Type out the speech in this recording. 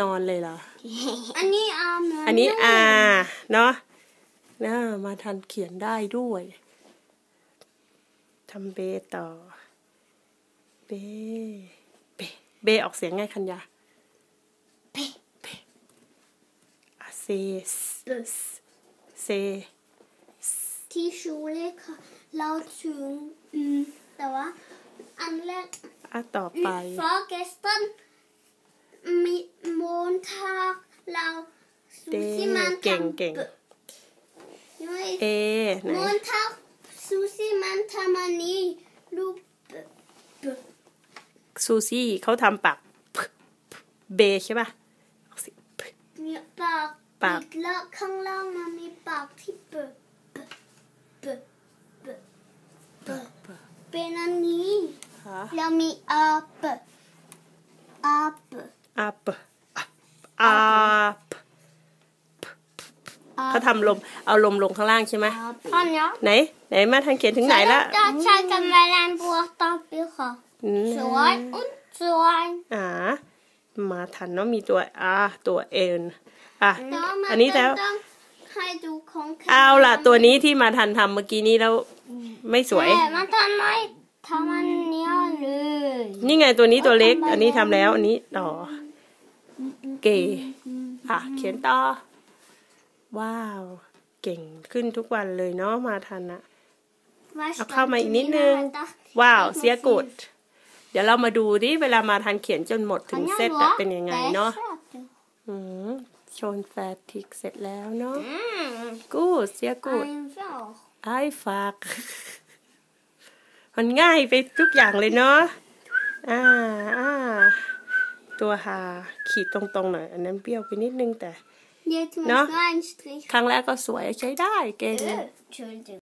นอนเลยเหรอ อันนี้อาเหมือนอันนี้ลูกอาเนาะนะมาทันเขียนได้ด้วยทำเบต่อ เบ เบ เบออกเสียงไงคันยาเบ เบอะเซสเบเซที่ชูเลค่ะเราถึงอืมแต่ว่า อันแรกอะต่อไป Vorgestern mit Montag เราซูเดซี่มันเก่งทำเก่งด้วยเอ ไหน Montag ซูซี่มันทำอันนี้รูปเบเบซูซี่เขาทำปากเบใช่ป่ะออกเสียงเนี่ยปากปากอีแล้วข้างล่างมันมีปากที่เบเบเบเบเบเป็นอันนี้ ฮะแล้วมีอาเบอาเบอาปอาป เขาทำลมเอาลมลงข้างล่างใช่ไหมพ่อเนาะไหนไหนมาทางเขียนถึงไหนละจะใช้กันมาแลนบัวต่อไปค่ะอืมสวยอุ้นสวยอ่ามาทันเนาะมีตัวอาตัวเอ็นอะแล้วมัอันนี้แล้วต้องให้ดูของแข็งเอาล่ะ ตัวนี้ที่มาทันทำเมื่อกี้นี้แล้วไม่สวยแม่มันทำไมทำมันเนี้ยเลยนี่ไงตัวนี้ตัวเล็ก อันนี้ทำแล้วอันนี้ต่อเก๋อะเขียนต่อ ว้าว เก่งขึ้นทุกวันเลยเนาะมาทันอะเอาเข้ามาอีกนิดนึง ว้าว เสียกุดเดี๋ยวเรามาดูดิเวลามาทันเขียนจนหมดถึงเซตอะเป็นยังไงเนาะอืมโชนแฟติกเสร็จแล้วเนาะอืมกูดเสียกูด einfach ไอ้ฝากมันง่ายไปทุกอย่างเลยเนาะอ่าอ่าตัวหาขีดตรงๆหน่อย อันนั้นเปรี้ยวไปนิดนึงแต่ Jetzt muss Na? nur ein Strich. ครั้งแรกก็สวยใช้ได้เก่ง Äh, Entschuldigung.